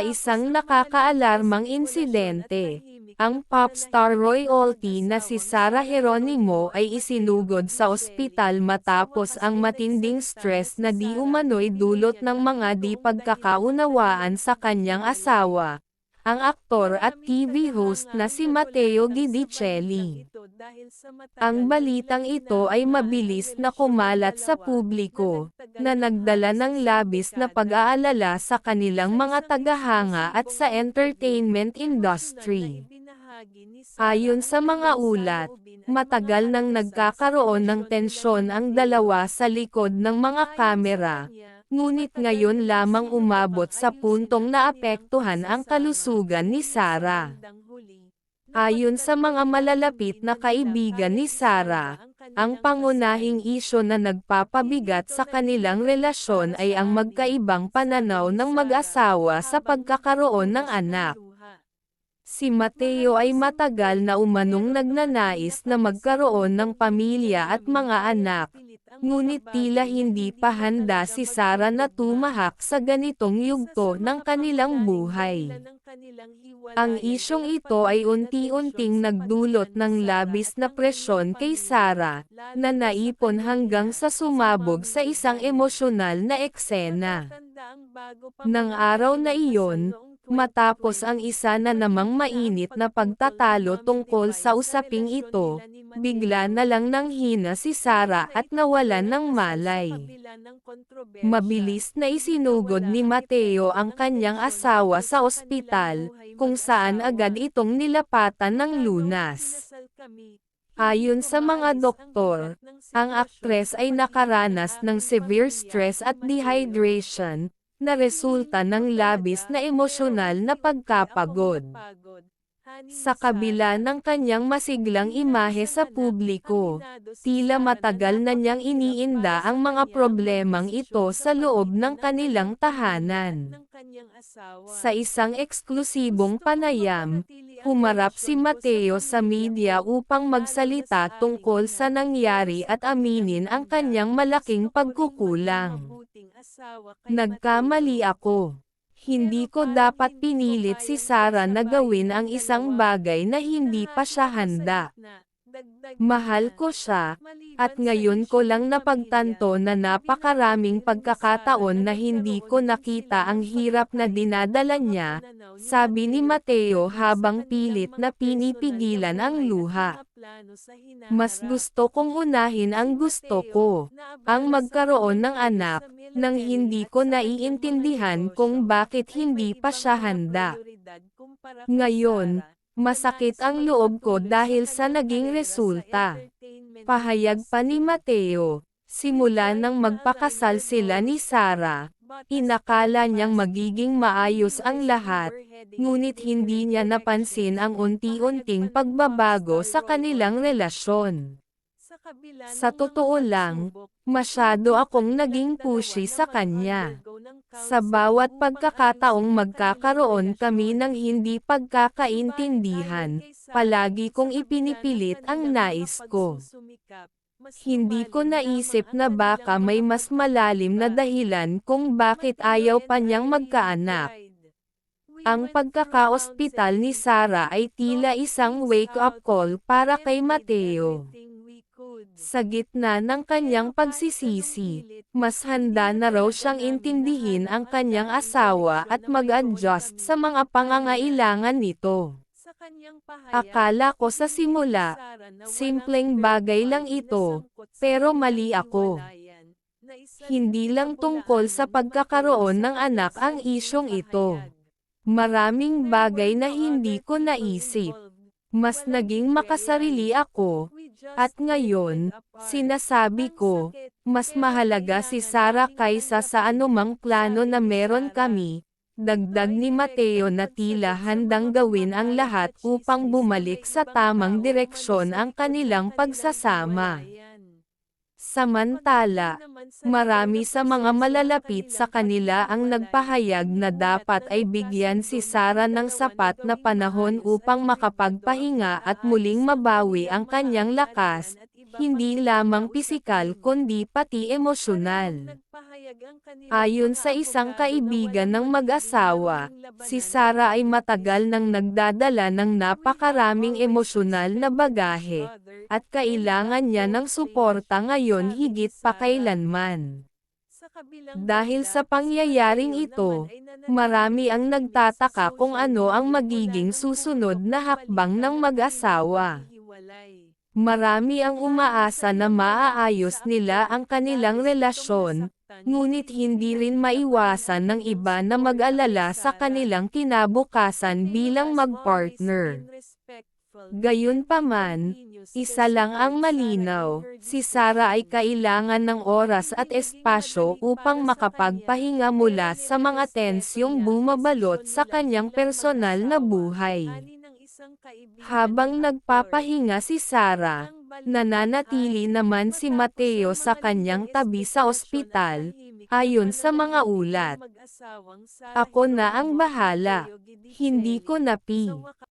sa isang nakakaalarmang insidente. Ang pop star royalty na si Sarah Geronimo ay isinugod sa ospital matapos ang matinding stress na di umano'y dulot ng mga di pagkakaunawaan sa kanyang asawa, ang aktor at TV host na si Matteo Guidicelli. Ang balitang ito ay mabilis na kumalat sa publiko, na nagdala ng labis na pag-aalala sa kanilang mga tagahanga at sa entertainment industry. Ayon sa mga ulat, matagal nang nagkakaroon ng tensyon ang dalawa sa likod ng mga kamera, ngunit ngayon lamang umabot sa puntong naapektuhan ang kalusugan ni Sarah. Ayon sa mga malalapit na kaibigan ni Sarah, ang pangunahing isyo na nagpapabigat sa kanilang relasyon ay ang magkaibang pananaw ng mag-asawa sa pagkakaroon ng anak. Si Mateo ay matagal na umanong nagnanais na magkaroon ng pamilya at mga anak, ngunit tila hindi pa handa si Sarah na tumahak sa ganitong yugto ng kanilang buhay. Ang isyong ito ay unti-unting nagdulot ng labis na presyon kay Sarah, na naipon hanggang sa sumabog sa isang emosyonal na eksena. Nang araw na iyon, Matapos ang isa na namang mainit na pagtatalo tungkol sa usaping ito, bigla na lang nanghina si Sara at nawalan ng malay. Mabilis na isinugod ni Mateo ang kanyang asawa sa ospital, kung saan agad itong nilapatan ng lunas. Ayon sa mga doktor, ang aktres ay nakaranas ng severe stress at dehydration, na resulta ng labis na emosyonal na pagkapagod. Sa kabila ng kanyang masiglang imahe sa publiko, tila matagal na niyang iniinda ang mga problemang ito sa loob ng kanilang tahanan. Sa isang eksklusibong panayam, humarap si Mateo sa media upang magsalita tungkol sa nangyari at aminin ang kanyang malaking pagkukulang. Nagkamali ako. Hindi ko dapat pinilit si Sarah na gawin ang isang bagay na hindi pa siya handa. Mahal ko siya, at ngayon ko lang napagtanto na napakaraming pagkakataon na hindi ko nakita ang hirap na dinadala niya, sabi ni Mateo habang pilit na pinipigilan ang luha. Mas gusto kong unahin ang gusto ko, ang magkaroon ng anak, nang hindi ko naiintindihan kung bakit hindi pa siya handa. Ngayon, masakit ang loob ko dahil sa naging resulta. Pahayag pa ni Mateo, simula nang magpakasal sila ni Sarah, inakala niyang magiging maayos ang lahat, ngunit hindi niya napansin ang unti-unting pagbabago sa kanilang relasyon. Sa totoo lang, masyado akong naging pushy sa kanya. Sa bawat pagkakataong magkakaroon kami ng hindi pagkakaintindihan, palagi kong ipinipilit ang nais ko. Hindi ko naisip na baka may mas malalim na dahilan kung bakit ayaw pa niyang magkaanak. Ang pagkaka-ospital ni Sarah ay tila isang wake-up call para kay Mateo. Sa gitna ng kanyang pagsisisi, mas handa na raw siyang intindihin ang kanyang asawa at mag-adjust sa mga pangangailangan nito. Akala ko sa simula, simpleng bagay lang ito, pero mali ako. Hindi lang tungkol sa pagkakaroon ng anak ang isyong ito. Maraming bagay na hindi ko naisip. Mas naging makasarili ako, at ngayon, sinasabi ko, mas mahalaga si Sarah kaysa sa anumang plano na meron kami, dagdag ni Mateo na tila handang gawin ang lahat upang bumalik sa tamang direksyon ang kanilang pagsasama. Samantala, marami sa mga malalapit sa kanila ang nagpahayag na dapat ay bigyan si Sarah ng sapat na panahon upang makapagpahinga at muling mabawi ang kanyang lakas, hindi lamang pisikal kundi pati emosyonal. Ayon sa isang kaibigan ng mag-asawa, si Sarah ay matagal nang nagdadala ng napakaraming emosyonal na bagahe, at kailangan niya ng suporta ngayon higit pa kailanman. Dahil sa pangyayaring ito, marami ang nagtataka kung ano ang magiging susunod na hakbang ng mag-asawa. Marami ang umaasa na maaayos nila ang kanilang relasyon, ngunit hindi rin maiwasan ng iba na mag-alala sa kanilang kinabukasan bilang mag-partner. Gayunpaman, isa lang ang malinaw, si Sarah ay kailangan ng oras at espasyo upang makapagpahinga mula sa mga tensyong bumabalot sa kanyang personal na buhay. Habang nagpapahinga si Sarah, nananatili naman si Mateo sa kanyang tabi sa ospital, ayon sa mga ulat. Ako na ang bahala. Hindi ko na pi.